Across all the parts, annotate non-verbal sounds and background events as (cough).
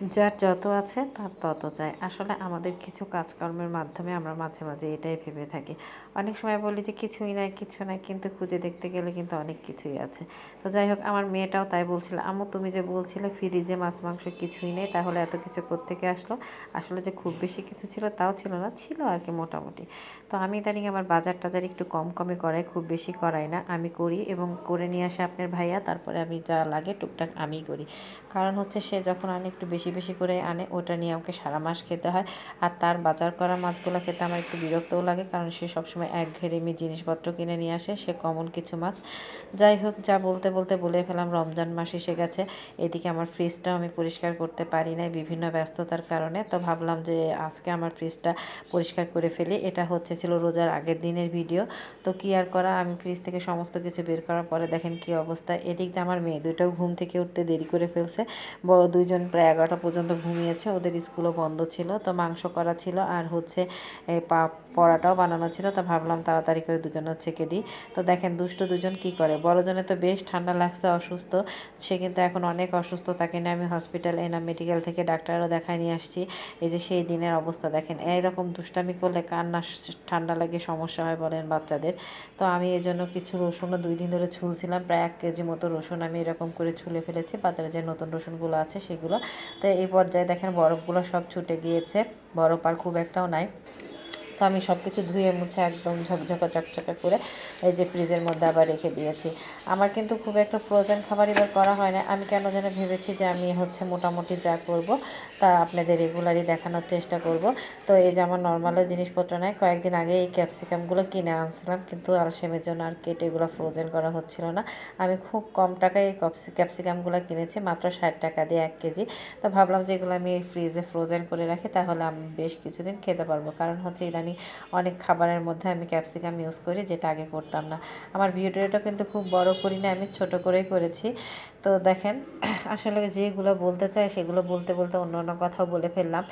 যার যত আছে তার তত চাই আসলে আমাদের কিছু কাজকর্মের মাধ্যমে আমরা মাঝে মাঝে এটাই ভেবে থাকি। অনেক সময় বলি যে কিছুই নাই, কিছু নাই, কিন্তু খুঁজে দেখতে গেলে কিন্তু অনেক কিছুই আছে। তো যাই হোক, আমার মেয়েটাও তাই বলছিল, আম্মু, তুমি যে বলছিলে ফ্রিজে মাছ, মাংস কিছুই নেই, তাহলে এত কিছু থেকে আসলো? আসলে যে খুব বেশি কিছু ছিল তাও ছিল না, ছিল আর কি মোটামুটি। তো আমি ইদানিং আমার বাজার টাজার একটু কম কমে করাই, খুব বেশি করাই না। আমি করি এবং করে নিয়ে আসে আপনার ভাইয়া, তারপরে আমি যা লাগে টুকটাক আমি করি। কারণ হচ্ছে সে যখন আনে একটু বেশি বেশি বেশি করে আনে ওটা নিয়ে আমাকে সারা মাস খেতে হয়। আর তার বাজার করা মাছগুলো খেতে আমার একটু বিরক্তও লাগে, কারণ সে সবসময় এক ঘেরেমি জিনিসপত্র কিনে নিয়ে আসে, সে কমন কিছু মাছ। যাই হোক, যা বলতে বলতে বলে ফেলাম, রমজান মাস এসে গেছে। এদিকে আমার ফ্রিজটাও আমি পরিষ্কার করতে পারি নাই বিভিন্ন ব্যস্ততার কারণে। তো ভাবলাম যে আজকে আমার ফ্রিজটা পরিষ্কার করে ফেলি। এটা হচ্ছে ছিল রোজার আগের দিনের ভিডিও তো কি আর করা? আমি ফ্রিজ থেকে সমস্ত কিছু বের করার পরে দেখেন কি অবস্থা। এদিক দিয়ে আমার মেয়ে দুটোও ঘুম থেকে উঠতে দেরি করে ফেলছে। দুইজন প্রায় এগারোটা পর্যন্ত ঘুমিয়েছে, ওদের স্কুলও বন্ধ ছিল, তো মাংস করা ছিল আর হচ্ছে পা পড়াটাও বানানো ছিল, তো ভাবলাম তাড়াতাড়ি করে দুজন হচ্ছে কে দিই। তো দেখেন দুষ্ট দুজন কি করে? বড়জনে তো বেশ ঠান্ডা লাগছে, অসুস্থ, সে কিন্তু এখন অনেক অসুস্থ, তাকে নিয়ে আমি হসপিটাল এনাম মেডিকেল থেকে ডাক্তারও দেখায় নিয়ে আসছি। এই যে সেই দিনের অবস্থা, দেখেন এইরকম দুষ্টামি করলে কান্না ঠান্ডা লাগে, সমস্যা হয় বলেন বাচ্চাদের। তো আমি এই জন্য কিছু রসুনও দুই দিন ধরে ছুলছিলাম, প্রায় এক কেজি মতো রসুন আমি এরকম করে ছুলে ফেলেছি, বাজারে যে নতুন রসুনগুলো আছে সেগুলো। তো এই পর্যায়ে দেখেন বরফগুলো সব ছুটে গিয়েছে। বরফ আর খুব একটাও নাই। তো আমি সব কিছু ধুয়ে মুছে একদম ঝকঝকা চকচকা করে এই যে ফ্রিজের মধ্যে আবার রেখে দিয়েছি। আমার কিন্তু খুব একটা ফ্রোজেন খাবার এবার করা হয় না। আমি কেন যেন ভেবেছি যে আমি হচ্ছে মোটামুটি যা করব তা আপনাদের রেগুলারই দেখানোর চেষ্টা করব। তো এই যে আমার নর্মালের জিনিসপত্র নয় কয়েকদিন আগে এই ক্যাপসিকামগুলো কিনে আনছিলাম, কিন্তু আলসেমের জন্য আর কেটে এগুলো ফ্রোজেন করা হচ্ছিল না। আমি খুব কম টাকায় এই ক্যাপসিকামগুলো কিনেছি, মাত্র ষাট টাকা দিয়ে এক কেজি। তো ভাবলাম যে এগুলো আমি ফ্রিজে ফ্রোজেন করে রাখি, তাহলে আমি বেশ কিছুদিন খেতে পারব। কারণ হচ্ছে ইদানিং জানি অনেক খাবারের মধ্যে আমি ক্যাপসিকাম ইউজ করি, যেটা আগে করতাম না। আমার ভিডিওটা কিন্তু খুব বড় করি না, আমি ছোট করেই করেছি। তো দেখেন, (clears throat) আসলে যেগুলো বলতে চাই, সেগুলো বলতে বলতে অন্য অন্য কথাও বলে ফেললাম।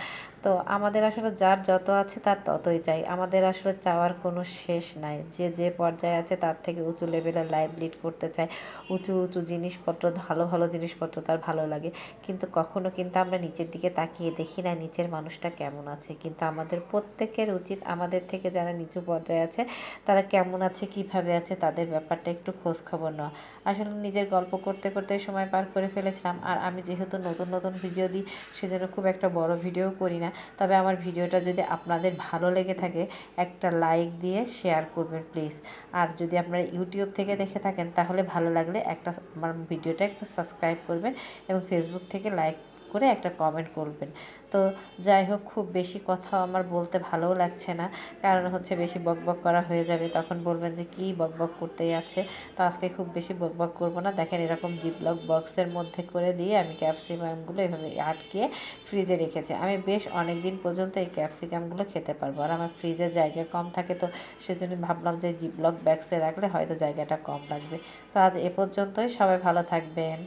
তো আমাদের আসলে যার যত আছে তার ততই চাই। আমাদের আসলে চাওয়ার কোনো শেষ নাই। যে যে পর্যায়ে আছে তার থেকে উঁচু লেভেলে লাইফ লিড করতে চায়। উঁচু উঁচু জিনিসপত্র, ভালো ভালো জিনিসপত্র তার ভালো লাগে। কিন্তু কখনো কিন্তু আমরা নিচের দিকে তাকিয়ে দেখি না, নিচের মানুষটা কেমন আছে। কিন্তু আমাদের প্রত্যেকের উচিত আমাদের থেকে যারা নিচু পর্যায়ে আছে, তারা কেমন আছে, কীভাবে আছে, তাদের ব্যাপারটা একটু খোঁজ খবর নেওয়া আসলে নিজের গল্প করতে করতে সময় পার করে ফেলেছিলাম, আর আমি যেহেতু নতুন নতুন ভিডিও দিই, সেজন্য খুব একটা বড় ভিডিও করি না। তবে আমার ভিডিওটা যদি আপনাদের ভালো লেগে থাকে, একটা লাইক দিয়ে শেয়ার করবেন প্লিজ। আর যদি আপনারা ইউটিউব থেকে দেখে থাকেন, তাহলে ভালো লাগলে একটা আমার ভিডিওটা একটা সাবস্ক্রাইব করবেন এবং ফেসবুক থেকে লাইক করে একটা কমেন্ট করবেন। তো যাই হোক, খুব বেশি কথাও আমার বলতে ভালোও লাগছে না। কারণ হচ্ছে বেশি বকবক করা হয়ে যাবে। তখন বলবেন যে, কী বকবক করতেই আছে? তো আজকে খুব বেশি বকবক করব না। দেখেন এরকম জিপলক বক্সের মধ্যে করে দিয়ে আমি ক্যাপসিকামগুলো এভাবে আটকে ফ্রিজে রেখেছি। আমি বেশ অনেক দিন পর্যন্ত এই ক্যাপসিকামগুলো খেতে পারব। আর আমার ফ্রিজের জায়গা কম থাকে, তো সেজন্য ভাবলাম যে জিপলক ব্যাগসে রাখলে হয়তো জায়গাটা কম লাগবে। তো আজ এ পর্যন্তই। সবাই ভালো থাকবেন।